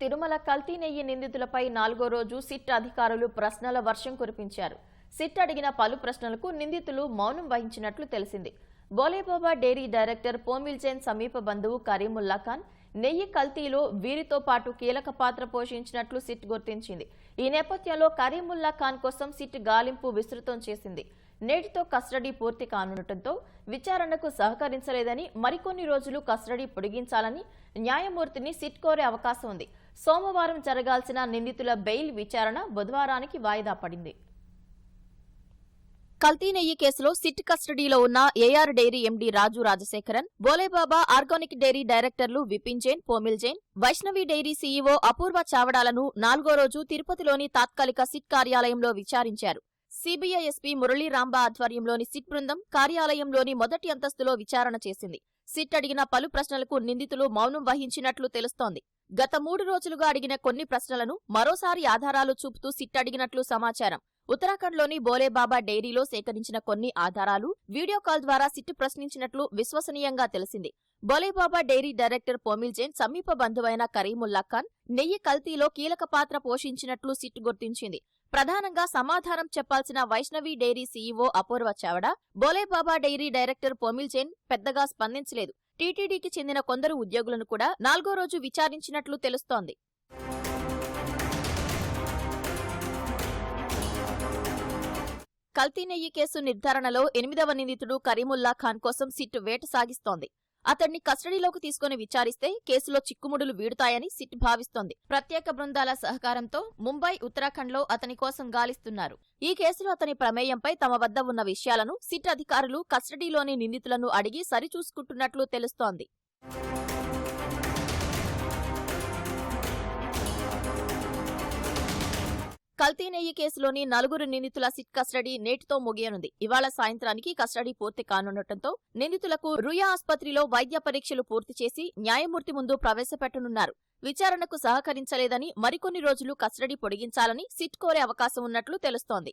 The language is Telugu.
తిరుమల కల్తీ నెయ్యి నిందితులపై నాలుగో రోజు సిట్ అధికారులు ప్రశ్నల వర్షం కురిపించారు. సిట్ అడిగిన పలు ప్రశ్నలకు నిందితులు మౌనం వహించినట్లు తెలిసింది. బోలేబాబా డైరీ డైరెక్టర్ పోమిల్జైన్ సమీప బంధువు కరీముల్లా ఖాన్ నెయ్యి కల్తీలో వీరితో పాటు కీలక పాత్ర పోషించినట్లు సిట్ గుర్తించింది. ఈ నేపథ్యంలో కరీముల్లా ఖాన్ కోసం సిట్ గాలింపు విస్తృతం చేసింది. నేటితో కస్టడీ పూర్తి కానుండటంతో విచారణకు సహకరించలేదని మరికొన్ని రోజులు కస్టడీ పొడిగించాలని న్యాయమూర్తిని సిట్ కోరే అవకాశం ఉంది. సోమవారం జరగాల్సిన నిందితుల బెయిల్ విచారణ బుధవారానికి వాయిదా పడింది. కల్తీ నెయ్యి కేసులో సిట్ కస్టడీలో ఉన్న AR dairy MD Raju Rajasekharan Bhole Baba organic dairy డైరెక్టర్లు విపిన్ జైన్ పోమిల్ జైన్ వైష్ణవి డైరీ సీఈఓ అపూర్వ చావడాలను నాలుగో రోజు తిరుపతిలోని తాత్కాలిక సిట్ కార్యాలయంలో విచారించారు. సిబిఐ ఎస్పీ మురళీ రాంబా ఆధ్వర్యంలోని సిట్ బృందం కార్యాలయంలోని మొదటి అంతస్తులో విచారణ చేసింది. సిట్ అడిగిన పలు ప్రశ్నలకు నిందితులు మౌనం వహించినట్లు తెలుస్తోంది. గత మూడు రోజులుగా అడిగిన కొన్ని ప్రశ్నలను మరోసారి ఆధారాలు చూపుతూ సిట్ అడిగినట్లు సమాచారం. ఉత్తరాఖండ్లోని బోలేబాబా డైరీలో సేకరించిన కొన్ని ఆధారాలు వీడియో కాల్ ద్వారా సిట్ ప్రశ్నించినట్లు విశ్వసనీయంగా తెలిసింది. బోలేబాబా డైరీ డైరెక్టర్ పోమిల్ జైన్ సమీప బంధువైన కరీముల్లా ఖాన్ నెయ్యి కల్తీలో కీలక పాత్ర పోషించినట్లు సిట్ గుర్తించింది. ప్రధానంగా సమాధానం చెప్పాల్సిన Vaishnavi dairy CEO Apoorva Chavda Bholebaba dairy director Pomil Jain పెద్దగా స్పందించలేదు. టీటీడీకి చెందిన కొందరు ఉద్యోగులను కూడా నాలుగో రోజు విచారించినట్లు తెలుస్తోంది. కల్తీ నెయ్యి కేసు నిర్ధారణలో ఎనిమిదవ నిందితుడు కరీముల్లా ఖాన్ కోసం సిట్ వేట సాగిస్తోంది. అతన్ని కస్టడీలోకి తీసుకుని విచారిస్తే కేసులో చిక్కుముడులు వీడుతాయని సిట్ భావిస్తోంది. ప్రత్యేక బృందాల సహకారంతో ముంబై ఉత్తరాఖండ్లో అతని కోసం గాలిస్తున్నారు. ఈ కేసులో అతని ప్రమేయంపై తమ వద్ద ఉన్న విషయాలను సిట్ అధికారులు కస్టడీలోని నిందితులను అడిగి సరిచూసుకుంటున్నట్లు తెలుస్తోంది. కల్తీ నెయ్యి కేసులోని నలుగురు నిందితుల సిట్ కస్టడీ నేటితో ముగియనుంది. ఇవాళ సాయంత్రానికి కస్టడీ పూర్తి కానుండటంతో నిందితులకు రుయా ఆసుపత్రిలో వైద్య పరీక్షలు పూర్తి చేసి న్యాయమూర్తి ముందు ప్రవేశపెట్టనున్నారు. విచారణకు సహకరించలేదని మరికొన్ని రోజులు కస్టడీ పొడిగించాలని సిట్ కోరే అవకాశం ఉన్నట్లు తెలుస్తోంది.